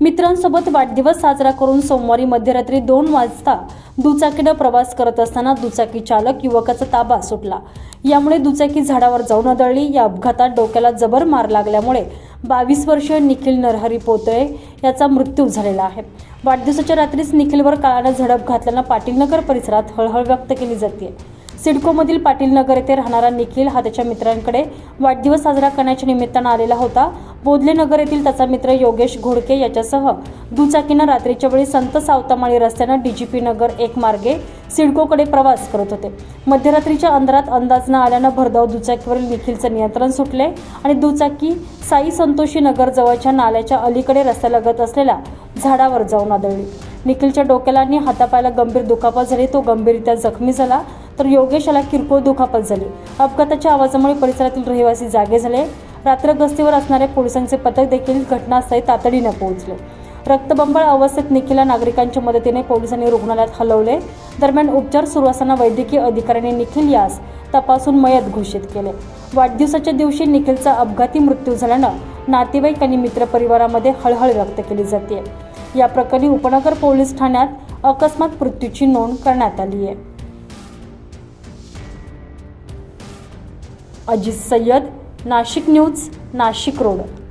मित्रांसोबत वाढदिवस साजरा करून सोमवारी मध्यरात्री दोन वाजता दुचाकीनं प्रवास करत असताना दुचाकी चालक युवकाचा ताबा सुटला. यामुळे दुचाकी झाडावर जाऊन आदळली. या अपघातात डोक्याला जबर मार लागल्यामुळे बावीस वर्षीय निखिल नरहरी पोतळे याचा मृत्यू झालेला आहे. वाढदिवसाच्या रात्रीच निखिलवर काळानं झडप घातल्यानं पाटीलनगर परिसरात हळहळ व्यक्त केली जाते सिडकोमधील पाटील नगर येथे राहणारा निखिल हा त्याच्या मित्रांकडे वाढदिवस साजरा करण्याच्या निमित्तानं आलेला होता. बोधले नगर येथील त्याचा मित्र योगेश घोडके याच्यासह दुचाकीनं रात्रीच्या वेळी संत सावतामाळी रस्त्यानं डीजीपी नगर एक मार्गे सिडकोकडे प्रवास करत होते. मध्यरात्रीच्या अंधारात अंदाज न आल्यानं भरधाव दुचाकीवरील निखिलचं नियंत्रण सुटले आणि दुचाकी साई संतोषी नगर जवळच्या नाल्याच्या अलीकडे रस्त्यालगत असलेल्या झाडावर जाऊन आदळली. निखिलच्या डोक्याला आणि हातापायाला गंभीर दुखापत झाली. तो गंभीररित्या जखमी झाला तर योगेश याला किरकोळ दुखापत झाली. अपघाताच्या आवाजामुळे परिसरातील रहिवासी जागे झाले. रात्र गस्तीवर असणाऱ्या पोलिसांचे पथक देखील घटनास्थळी तातडीनं पोहोचले. रक्तबंबाळ अवस्थेत निखिलला नागरिकांच्या मदतीने पोलिसांनी रुग्णालयात हलवले. दरम्यान उपचार सुरू असताना वैद्यकीय अधिकाऱ्यांनी निखिल यास तपासून मयत घोषित केले. वाढदिवसाच्या दिवशी निखिलचा अपघाती मृत्यू झाल्यानं नातेवाईक आणि मित्रपरिवारामध्ये हळहळ व्यक्त केली जाते या प्रकरणी उपनगर पोलीस ठाण्यात अकस्मात मृत्यूची नोंद करण्यात आली आहे. Ajit Sayyad Nashik news Nashik road.